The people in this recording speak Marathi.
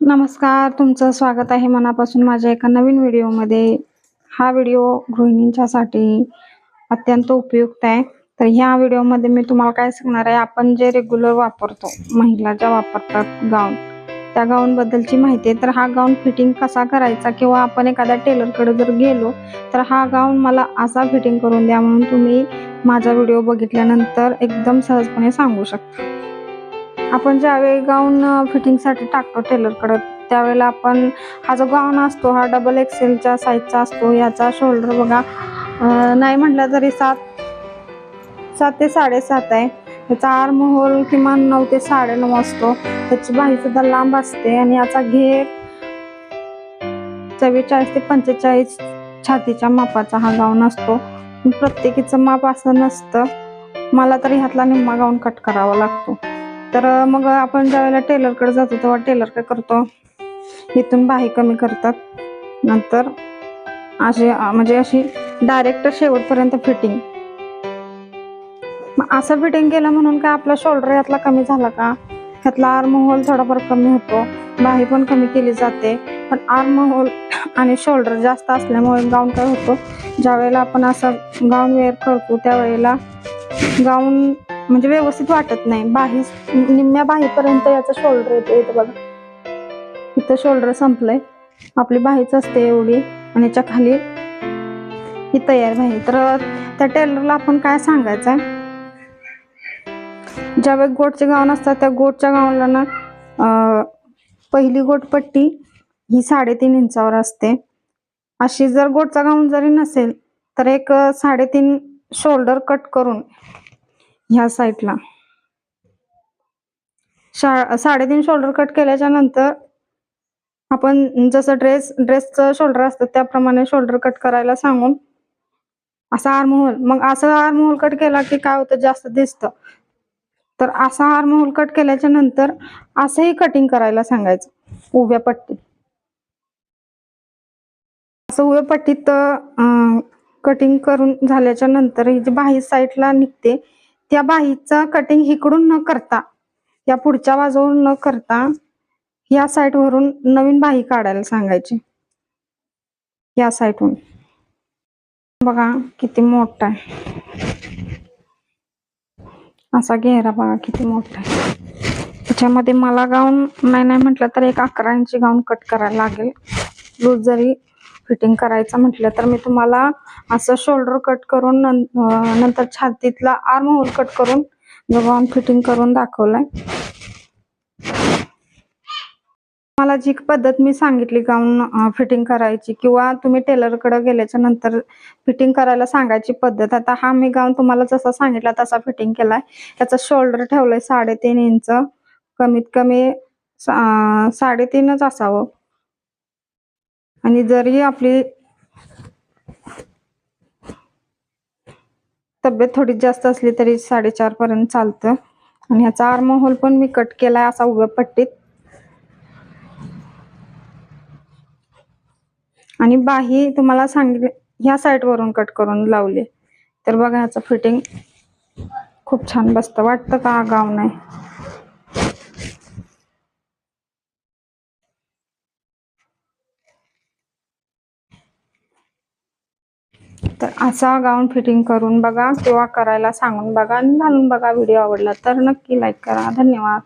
नमस्कार तुमचं स्वागत आहे मनापासून माझ्या एका नवीन व्हिडिओमध्ये. हा व्हिडिओ गृहिणींच्यासाठी अत्यंत उपयुक्त आहे. तर ह्या व्हिडिओमध्ये मी तुम्हाला काय सांगणार आहे आपण जे रेग्युलर वापरतो महिला ज्या वापरतात गाऊन त्या गाऊनबद्दलची माहिती आहे. तर हा गाऊन फिटिंग कसा करायचा किंवा आपण एखाद्या टेलरकडे जर गेलो तर हा गाऊन मला असा फिटिंग करून द्या म्हणून तुम्ही माझा व्हिडिओ बघितल्यानंतर एकदम सहजपणे सांगू शकता. आपण ज्यावेळी गाऊन फिटिंगसाठी टाकतो टेलरकडं त्यावेळेला आपण हा जो गाऊन असतो हा डबल एक्सेलच्या साईजचा असतो याचा शोल्डर बघा नाही म्हटलं तरी सात सात ते साडेसात आहे. त्याचा आर्म होल किमान नऊ ते साडेनऊ असतो. त्याची बाही सुद्धा लांब असते आणि याचा घेर चव्वेचाळीस ते पंचेचाळीस छातीच्या मापाचा हा गाऊन असतो. प्रत्येकीचं माप असं नसतं. मला तरी ह्यातला निम्मा गाऊन कट करावा लागतो. तर मग आपण ज्यावेळेला टेलरकडे जातो तेव्हा टेलर काय करतो? इथून बाही कमी करतात. नंतर अशी म्हणजे अशी डायरेक्ट शेवटपर्यंत फिटिंग मग असं फिटिंग केलं म्हणून काय आपला शोल्डर यातला कमी झाला का? ह्यातला आर्म होल थोडाफार कमी होतो. बाही पण कमी केली जाते. पण आर्म होल आणि शोल्डर जास्त असल्यामुळे गाऊन काय होतो? ज्यावेळेला आपण असं गाऊन वेअर करतो त्यावेळेला गाऊन म्हणजे व्यवस्थित वाटत नाही. बाही निम्म्या बाहीपर्यंत याचं शोल्डर येतो इथं बघा. इथं शोल्डर संपलंय. आपली बाहीच असते एवढी आणि याच्या खाली ही तयार बाही. तर त्या टेलरला आपण काय सांगायचं आहे? ज्यावेळी गोटचे गाऊन असतात त्या गोटच्या गाऊनला ना पहिली गोटपट्टी ही साडेतीन इंचावर असते. अशी जर गोटचा गाऊन जरी नसेल तर एक साडेतीन शोल्डर कट करून ह्या साईडला शा साडेतीन शोल्डर कट केल्याच्यानंतर आपण जसं ड्रेस ड्रेसचं शोल्डर असतं त्याप्रमाणे शोल्डर कट करायला सांगून असा आरमोहोल मग असं आरमोहोल कट केला की काय होतं? जास्त दिसतं. तर असा आरमोहोल कट केल्याच्यानंतर असंही कटिंग करायला सांगायचं. उभ्या पट्टीत. असं उभ्या पट्टीत कटिंग करून झाल्याच्यानंतर ही जी बाही साईडला निघते या बाहीचं कटिंग इकडून न करता या पुढच्या बाजूवर न करता या साईड वरून नवीन बाही काढायला सांगायची. या साईडहून बघा किती मोठा आहे. असा घेरा बघा किती मोठा आहे. त्याच्यामध्ये मला गाऊन नाही नाही म्हटलं तर एक अकरा इंची गाऊन कट करायला लागेल. लूज जरी फिटिंग करायचं म्हटलं तर मी तुम्हाला असं शोल्डर कट करून नंतर छातीतला आर्म होल कट करून जो फिटिंग करून दाखवलंय. मला जी पद्धत मी सांगितली गाऊन फिटिंग करायची किंवा तुम्ही टेलरकडे गेल्याच्यानंतर फिटिंग करायला सांगायची पद्धत आता हा मी गाऊन तुम्हाला जसा सांगितला तसा फिटिंग केलाय. त्याचा शोल्डर ठेवलाय साडेतीन इंच कमीत कमी साडेतीनच असावं. आणि जरी आपली तब्येत थोडी जास्त असली तरी साडेचार पर्यंत चालतं. आणि ह्याचा आर्म होल पण मी कट केलाय असा उभ्या पट्टीत. आणि बाही तुम्हाला सांगितले ह्या साईड वरून कट करून लावली. तर बघा ह्याचं फिटिंग खूप छान बसतं. वाटतं का? गाव नाही. तर असा गाऊन फिटिंग करून बघा किंवा करायला सांगून बघा आणि घालून बघा. व्हिडिओ आवडला तर नक्की लाईक करा. धन्यवाद.